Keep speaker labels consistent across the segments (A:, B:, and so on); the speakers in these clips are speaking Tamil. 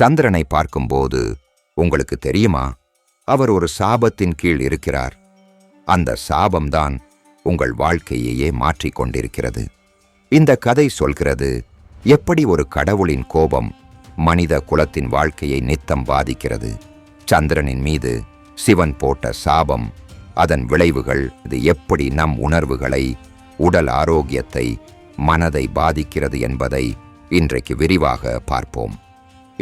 A: சந்திரனை பார்க்கும்போது உங்களுக்கு தெரியுமா? அவர் ஒரு சாபத்தின் கீழ் இருக்கிறார். அந்த சாபம்தான் உங்கள் வாழ்க்கையையே மாற்றிக்கொண்டிருக்கிறது இந்த கதை சொல்கிறது எப்படி ஒரு கடவுளின் கோபம் மனித குலத்தின் வாழ்க்கையை நித்தம் பாதிக்கிறது. சந்திரனின் மீது சிவன் போட்ட சாபம் அதன் விளைவுகள் இது எப்படி நம் உணர்வுகளை உடல் ஆரோக்கியத்தை மனதை பாதிக்கிறது என்பதை இன்றைக்கு விரிவாக பார்ப்போம்.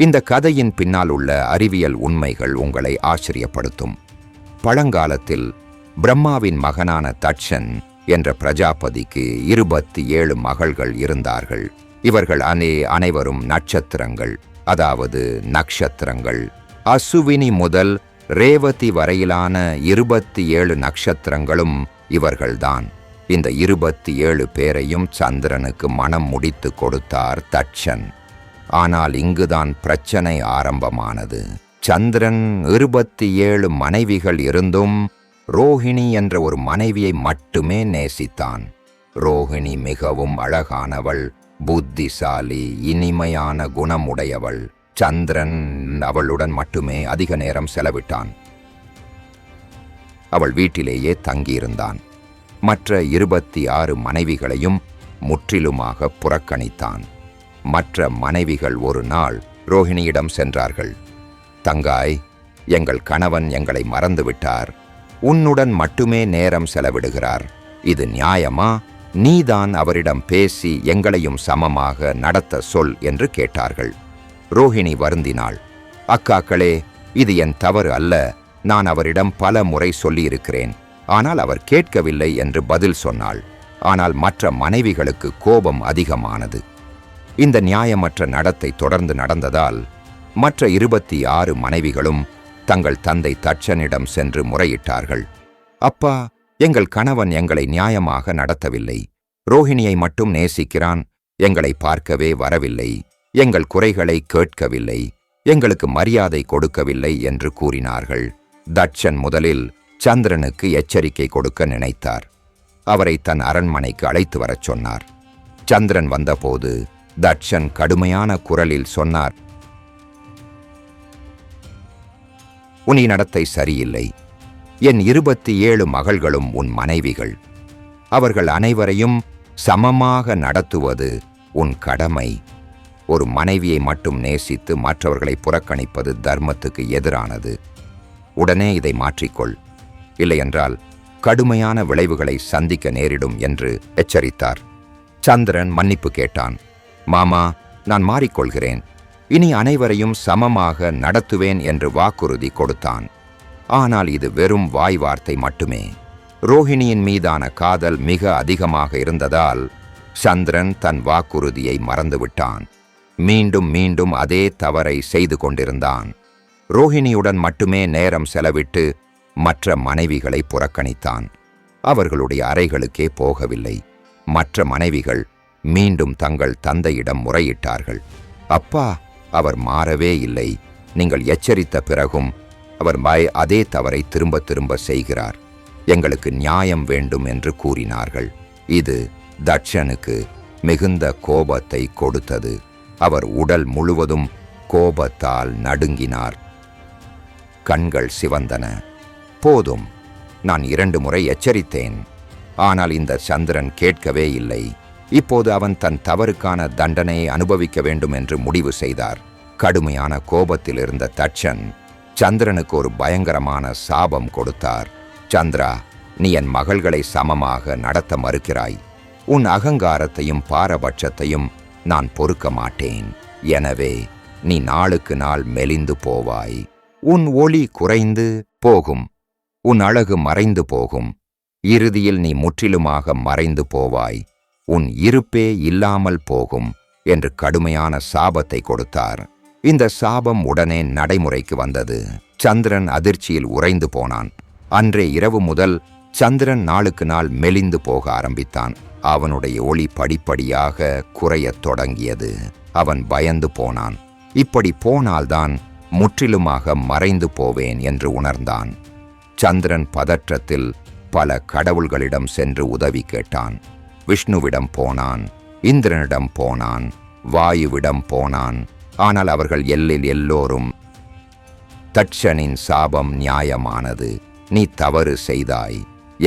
A: இந்த கதையின் பின்னால் உள்ள அறிவியல் உண்மைகள் உங்களை ஆச்சரியப்படுத்தும். பழங்காலத்தில் பிரம்மாவின் மகனான தட்சன் என்ற பிரஜாபதிக்கு இருபத்தி ஏழு மகள்கள் இருந்தார்கள். இவர்கள் அனே அனைவரும் நட்சத்திரங்கள் அதாவது நட்சத்திரங்கள் அசுவினி முதல் ரேவதி வரையிலான இருபத்தி ஏழு நட்சத்திரங்களும் இவர்கள்தான். இந்த இருபத்தி ஏழு பேரையும் சந்திரனுக்கு மனம் முடித்து கொடுத்தார் தட்சன். ஆனால் இங்குதான் பிரச்சனை ஆரம்பமானது. சந்திரன் இருபத்தி ஏழு மனைவிகள் இருந்தும் ரோஹிணி என்ற ஒரு மனைவியை மட்டுமே நேசித்தான். ரோஹிணி மிகவும் அழகானவள் புத்திசாலி இனிமையான குணமுடையவள். சந்திரன் அவளுடன் மட்டுமே அதிக நேரம் செலவிட்டான். அவள் வீட்டிலேயே தங்கியிருந்தான். மற்ற இருபத்தி ஆறு மனைவிகளையும் முற்றிலுமாக புறக்கணித்தான். மற்ற மனைவிகள் ஒரு நாள் ரோஹிணியிடம் சென்றார்கள். தங்காய் எங்கள் கணவன் எங்களை மறந்துவிட்டார். உன்னுடன் மட்டுமே நேரம் செலவிடுகிறார். இது நியாயமா? நீதான் அவரிடம் பேசி எங்களையும் சமமாக நடத்த சொல் என்று கேட்டார்கள். ரோஹிணி வருந்தினாள். அக்காக்களே இது என் தவறு அல்ல. நான் அவரிடம் பல முறை சொல்லியிருக்கிறேன். ஆனால் அவர் கேட்கவில்லை என்று பதில் சொன்னாள். ஆனால் மற்ற மனைவிகளுக்கு கோபம் அதிகமானது. இந்த நியாயமற்ற நடத்தை தொடர்ந்து நடந்ததால் மற்ற இருபத்தி ஆறு மனைவிகளும் தங்கள் தந்தை தட்சனிடம் சென்று முறையிட்டார்கள். அப்பா எங்கள் கணவன் எங்களை நியாயமாக நடத்தவில்லை. ரோஹிணியை மட்டும் நேசிக்கிறான். எங்களை பார்க்கவே வரவில்லை. எங்கள் குறைகளை கேட்கவில்லை. எங்களுக்கு மரியாதை கொடுக்கவில்லை என்று கூறினார்கள். தட்சன் முதலில் சந்திரனுக்கு எச்சரிக்கை கொடுக்க நினைத்தார். அவரை தன் அரண்மனைக்கு அழைத்து வரச் சொன்னார். சந்திரன் வந்தபோது தட்சன் கடுமையான குரலில் சொன்னார். உன் நடத்தை சரியில்லை. என் இருபத்தி ஏழு மகள்களும் உன் மனைவிகள். அவர்கள் அனைவரையும் சமமாக நடத்துவது உன் கடமை. ஒரு மனைவியை மட்டும் நேசித்து மற்றவர்களை புறக்கணிப்பது தர்மத்துக்கு எதிரானது. உடனே இதை மாற்றிக்கொள். இல்லையென்றால் கடுமையான விளைவுகளை சந்திக்க நேரிடும் என்று எச்சரித்தார். சந்திரன் மன்னிப்பு கேட்டான். மாமா நான் மாறிக்கொள்கிறேன். இனி அனைவரையும் சமமாக நடத்துவேன் என்று வாக்குறுதி கொடுத்தான். ஆனால் இது வெறும் வாய் வார்த்தை மட்டுமே. ரோஹிணியின் மீதான காதல் மிக அதிகமாக இருந்ததால் சந்திரன் தன் வாக்குறுதியை மறந்துவிட்டான். மீண்டும் மீண்டும் அதே தவறை செய்து கொண்டிருந்தான். ரோஹிணியுடன் மட்டுமே நேரம் செலவிட்டு மற்ற மனைவிகளை புறக்கணித்தான். அவர்களுடைய அறைகளுக்கே போகவில்லை. மற்ற மனைவிகள் மீண்டும் தங்கள் தந்தையிடம் முறையிட்டார்கள். அப்பா அவர் மாறவே இல்லை. நீங்கள் எச்சரித்த பிறகும் அவர் பய அதே தவறை திரும்ப திரும்ப செய்கிறார். எங்களுக்கு நியாயம் வேண்டும் என்று கூறினார்கள். இது தட்சனுக்கு மிகுந்த கோபத்தை கொடுத்தது. அவர் உடல் முழுவதும் கோபத்தால் நடுங்கினார். கண்கள் சிவந்தன. போதும் நான் இரண்டு முறை எச்சரித்தேன். ஆனால் இந்த சந்திரன் கேட்கவே இல்லை. இப்போது அவன் தன் தவறுக்கான தண்டனையை அனுபவிக்க வேண்டும் என்று முடிவு செய்தார். கடுமையான கோபத்தில் இருந்த தட்சன் சந்திரனுக்கு ஒரு பயங்கரமான சாபம் கொடுத்தார். சந்திரா நீ என் மகள்களை சமமாக நடத்த மறுக்கிறாய். உன் அகங்காரத்தையும் பாரபட்சத்தையும் நான் பொறுக்க மாட்டேன். எனவே நீ நாளுக்கு நாள் மெலிந்து போவாய். உன் ஒளி குறைந்து போகும். உன் அழகு மறைந்து போகும். இறுதியில் நீ முற்றிலுமாக மறைந்து போவாய். உன் இருப்பே இல்லாமல் போகும் என்று கடுமையான சாபத்தை கொடுத்தார். இந்த சாபம் உடனே நடைமுறைக்கு வந்தது. சந்திரன் அதிர்ச்சியில் உறைந்து போனான். அன்றே இரவு முதல் சந்திரன் நாளுக்கு நாள் மெலிந்து போக ஆரம்பித்தான். அவனுடைய ஒளி படிப்படியாக குறையத் தொடங்கியது. அவன் பயந்து போனான். இப்படி போனால்தான் முற்றிலுமாக மறைந்து போவேன் என்று உணர்ந்தான். சந்திரன் பதற்றத்தில் பல கடவுள்களிடம் சென்று உதவி கேட்டான். விஷ்ணுவிடம் போனான் இந்திரனிடம் போனான் வாயுவிடம் போனான். ஆனால் அவர்கள் எல்லில் எல்லோரும் தட்சனின் சாபம் நியாயமானது நீ தவறு செய்தாய்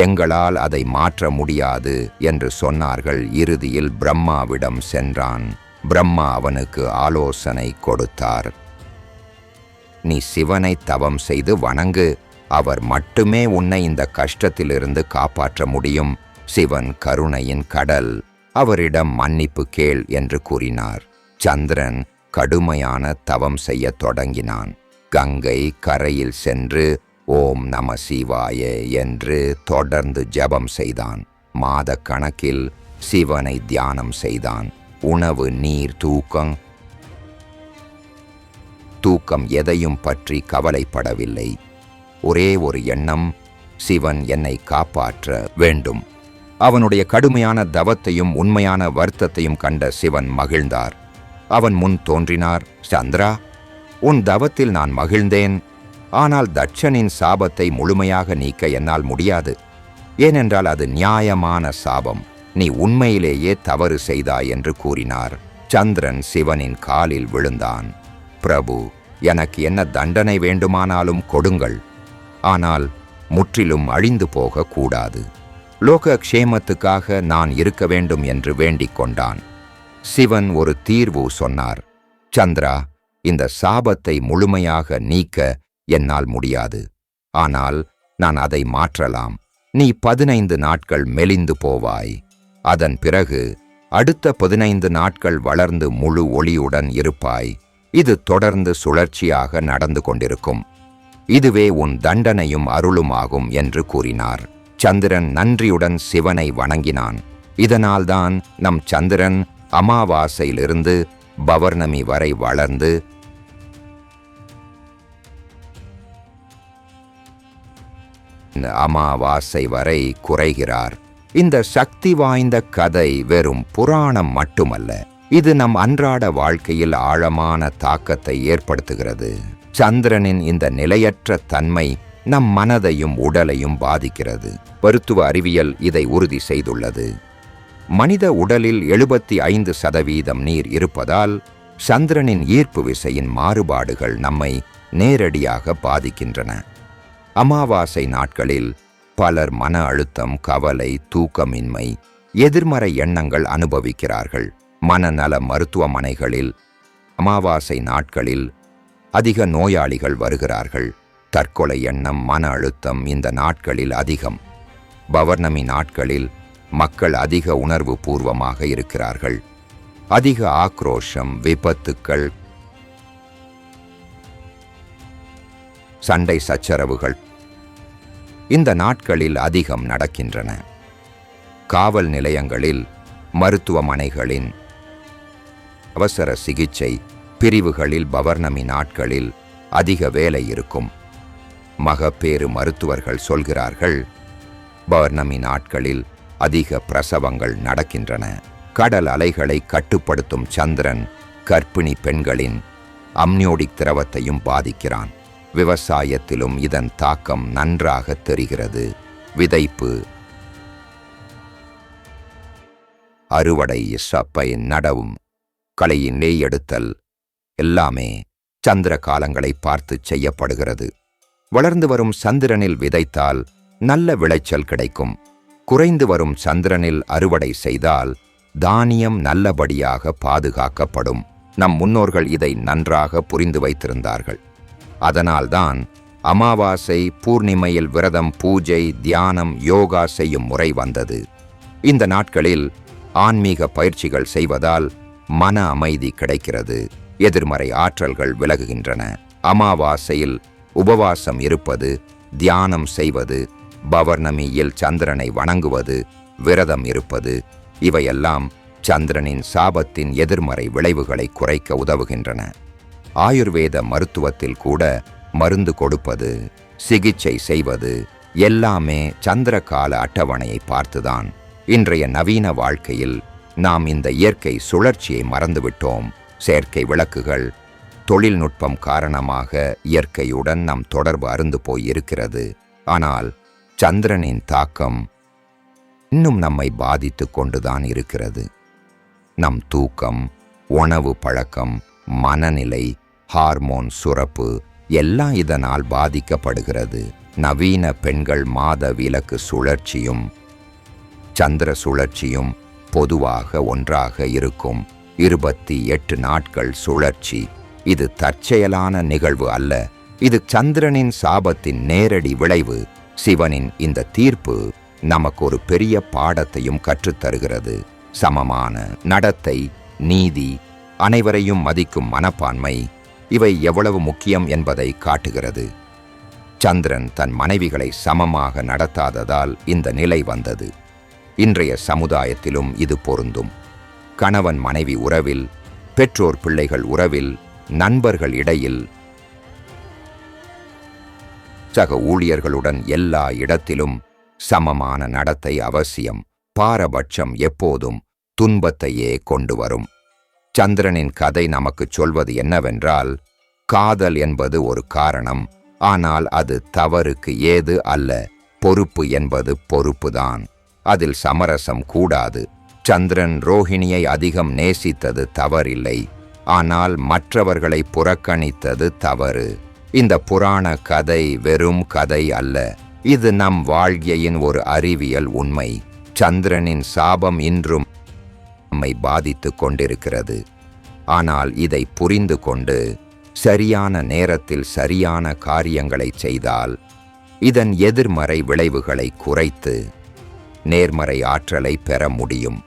A: எங்களால் அதை மாற்ற முடியாது என்று சொன்னார்கள். இறுதியில் பிரம்மாவிடம் சென்றான். பிரம்மா அவனுக்கு ஆலோசனை கொடுத்தார். நீ சிவனை தவம் செய்து வணங்கு அவர் மட்டுமே உன்னை இந்த கஷ்டத்திலிருந்து காப்பாற்ற முடியும். சிவன் கருணையின் கடல் அவரிடம் மன்னிப்பு கேள் என்று கூறினார். சந்திரன் கடுமையான தவம் செய்யத் தொடங்கினான். கங்கை கரையில் சென்று ஓம் நம சிவாய என்று தொடர்ந்து ஜெபம் செய்தான். மாத கணக்கில் சிவனை தியானம் செய்தான். உணவு நீர் தூக்கம் தூக்கம் எதையும் பற்றி கவலைப்படவில்லை. ஒரே ஒரு எண்ணம் சிவன் என்னை காப்பாற்ற வேண்டும். அவனுடைய கடுமையான தவத்தையும் உண்மையான வருத்தத்தையும் கண்ட சிவன் மகிழ்ந்தார். அவன் முன் தோன்றினார் சந்திரா உன் தவத்தில் நான் மகிழ்ந்தேன். ஆனால் தட்சனின் சாபத்தை முழுமையாக நீக்க என்னால் முடியாது. ஏனென்றால் அது நியாயமான சாபம். நீ உண்மையிலேயே தவறு செய்தாய் என்று கூறினார். சந்திரன் சிவனின் காலில் விழுந்தான். பிரபு எனக்கு என்ன தண்டனை வேண்டுமானாலும் கொடுங்கள். ஆனால் முற்றிலும் அழிந்து போகக்கூடாது. லோக க்ஷேமத்துக்காக நான் இருக்க வேண்டும் என்று வேண்டிக் கொண்டான். சிவன் ஒரு தீர்வு சொன்னார். சந்திரா இந்த சாபத்தை முழுமையாக நீக்க என்னால் முடியாது. ஆனால் நான் அதை மாற்றலாம். நீ பதினைந்து நாட்கள் மெலிந்து போவாய். அதன் பிறகு அடுத்த பதினைந்து நாட்கள் வளர்ந்து முழு ஒளியுடன் இருப்பாய். இது தொடர்ந்து சுழற்சியாக நடந்து கொண்டிருக்கும். இதுவே உன் தண்டனையும் அருளுமாகும் என்று கூறினார். சந்திரன் நன்றியுடன் சிவனை வணங்கினான். இதனால்தான் நம் சந்திரன் அமாவாசையிலிருந்து பவர்ணமி வரை வளர்ந்து அமாவாசை வரை குறைகிறார். இந்த சக்தி வாய்ந்த கதை வெறும் புராணம் மட்டுமல்ல இது நம் அன்றாட வாழ்க்கையில் ஆழமான தாக்கத்தை ஏற்படுத்துகிறது. சந்திரனின் இந்த நிலையற்ற தன்மை நம் மனதையும் உடலையும் பாதிக்கிறது. மருத்துவ அறிவியல் இதை உறுதி செய்துள்ளது. மனித உடலில் எழுபத்தி ஐந்து சதவீதம் நீர் இருப்பதால் சந்திரனின் ஈர்ப்பு விசையின் மாறுபாடுகள் நம்மை நேரடியாக பாதிக்கின்றன. அமாவாசை நாட்களில் பலர் மன அழுத்தம் கவலை தூக்கமின்மை எதிர்மறை எண்ணங்கள் அனுபவிக்கிறார்கள். மனநல மருத்துவமனைகளில் அமாவாசை நாட்களில் அதிக நோயாளிகள் வருகிறார்கள். தற்கொலை எண்ணம் மன அழுத்தம் இந்த நாட்களில் அதிகம். பவர்ணமி நாட்களில் மக்கள் அதிக உணர்வு பூர்வமாக இருக்கிறார்கள். அதிக ஆக்ரோஷம் விபத்துக்கள் சண்டை சச்சரவுகள் இந்த நாட்களில் அதிகம் நடக்கின்றன. காவல் நிலையங்களில் மருத்துவமனைகளின் அவசர சிகிச்சை பிரிவுகளில் பவர்ணமி நாட்களில் அதிக வேலை இருக்கும். மகப்பேறு மருத்துவர்கள் சொல்கிறார்கள் பௌர்ணமி நாட்களில் அதிக பிரசவங்கள் நடக்கின்றன. கடல் அலைகளை கட்டுப்படுத்தும் சந்திரன் கர்ப்பிணி பெண்களின் அம்னியோடிக் திரவத்தையும் பாதிக்கிறான். விவசாயத்திலும் இதன் தாக்கம் நன்றாக தெரிகிறது. விதைப்பு. அறுவடை சப்பை நடவும். களையின் எடுத்தல். எல்லாமே சந்திர காலங்களை பார்த்து செய்யப்படுகிறது. வளர்ந்து வரும் சந்திரனில் விதைத்தால் நல்ல விளைச்சல் கிடைக்கும். குறைந்து வரும் சந்திரனில் அறுவடை செய்தால் தானியம் நல்லபடியாக பாதுகாக்கப்படும். நம் முன்னோர்கள் இதை நன்றாக புரிந்து வைத்திருந்தார்கள். அதனால்தான் அமாவாசை பூர்ணிமையில் விரதம் பூஜை தியானம் யோகா செய்யும் முறை வந்தது. இந்த நாட்களில் ஆன்மீக பயிற்சிகள் செய்வதால் மன அமைதி கிடைக்கிறது. எதிர்மறை ஆற்றல்கள் விலகுகின்றன. அமாவாசையில் உபவாசம் இருப்பது தியானம் செய்வது பவர்ணமியில் சந்திரனை வணங்குவது விரதம் இருப்பது இவையெல்லாம் சந்திரனின் சாபத்தின் எதிர்மறை விளைவுகளை குறைக்க உதவுகின்றன. ஆயுர்வேத மருத்துவத்தில் கூட மருந்து கொடுப்பது சிகிச்சை செய்வது எல்லாமே சந்திரகால அட்டவணையை பார்த்துதான் இன்றைய நவீன வாழ்க்கையில் நாம் இந்த இயற்கை சுழற்சியை மறந்துவிட்டோம். செயற்கை விளக்குகள் தொழில்நுட்பம் காரணமாக இயற்கையுடன் நம் தொடர்பு அருந்து போயிருக்கிறது. ஆனால் சந்திரனின் தாக்கம் இன்னும் நம்மை பாதித்து கொண்டுதான் இருக்கிறது. நம் தூக்கம் உணவு பழக்கம் மனநிலை ஹார்மோன் சுரப்பு எல்லாம் இதனால் பாதிக்கப்படுகிறது. நவீன பெண்கள் மாத விலக்கு சுழற்சியும் சந்திர சுழற்சியும் பொதுவாக ஒன்றாக இருக்கும். இருபத்தி எட்டு நாட்கள் சுழற்சி இது தற்செயலான நிகழ்வு அல்ல. இது சந்திரனின் சாபத்தின் நேரடி விளைவு. சிவனின் இந்த தீர்ப்பு நமக்கு ஒரு பெரிய பாடத்தையும் கற்றுத்தருகிறது. சமமான நடத்தை நீதி அனைவரையும் மதிக்கும் மனப்பான்மை இவை எவ்வளவு முக்கியம் என்பதை காட்டுகிறது. சந்திரன் தன் மனைவிகளை சமமாக நடத்தாததால் இந்த நிலை வந்தது. இன்றைய சமுதாயத்திலும் இது பொருந்தும். கணவன் மனைவி உறவில் பெற்றோர் பிள்ளைகள் உறவில் நண்பர்கள் இடையில் சக ஊழியர்களுடன் எல்லா இடத்திலும் சமமான நடத்தை அவசியம். பாரபட்சம் எப்போதும் துன்பத்தையே கொண்டு வரும். சந்திரனின் கதை நமக்குச் சொல்வது என்னவென்றால் காதல் என்பது ஒரு காரணம் ஆனால் அது தவறுக்கு ஏது அல்ல பொறுப்பு என்பது பொறுப்புதான். அதில் சமரசம் கூடாது. சந்திரன் ரோஹிணியை அதிகம் நேசித்தது தவறில்லை. ஆனால் மற்றவர்களை புறக்கணித்தது தவறு. இந்த புராண கதை வெறும் கதை அல்ல. இது நம் வாழ்க்கையின் ஒரு அறிவியல் உண்மை. சந்திரனின் சாபம் இன்றும் நம்மை பாதித்துக் கொண்டிருக்கிறது. ஆனால் இதை புரிந்து கொண்டு சரியான நேரத்தில் சரியான காரியங்களை செய்தால் இதன் எதிர்மறை விளைவுகளை குறைத்து நேர்மறை ஆற்றலை பெற முடியும்.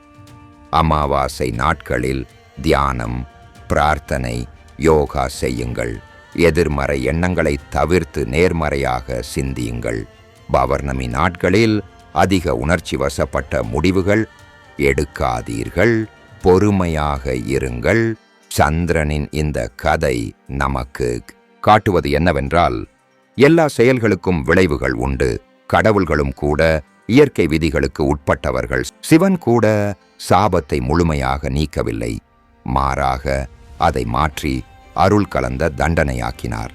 A: அமாவாசை நாட்களில் தியானம் பிரார்த்தனை யோகா செய்யுங்கள். எதிர்மறை எண்ணங்களை தவிர்த்து நேர்மறையாக சிந்தியுங்கள். பவர்ணமி நாட்களில் அதிக உணர்ச்சி வசப்பட்ட முடிவுகள் எடுக்காதீர்கள். பொறுமையாக இருங்கள். சந்திரனின் இந்த கதை நமக்கு காட்டுவது என்னவென்றால் எல்லா செயல்களுக்கும் விளைவுகள் உண்டு. கடவுள்களும் கூட இயற்கை விதிகளுக்கு உட்பட்டவர்கள். சிவன் கூட சாபத்தை முழுமையாக நீக்கவில்லை. மாறாக அதை மாற்றி அருள் கலந்த தண்டனையாக்கினார்.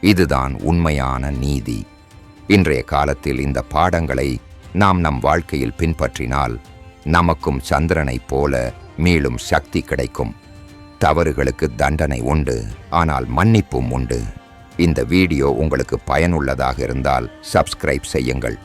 A: இதுதான் உண்மையான நீதி. இன்றைய காலத்தில் இந்த பாடங்களை நாம் நம் வாழ்க்கையில் பின்பற்றினால் நமக்கும் சந்திரனைப் போல மேலும் சக்தி கிடைக்கும். தவறுகளுக்கு தண்டனை உண்டு ஆனால் மன்னிப்பும் உண்டு. இந்த வீடியோ உங்களுக்கு பயனுள்ளதாக இருந்தால் சப்ஸ்கிரைப் செய்யுங்கள்.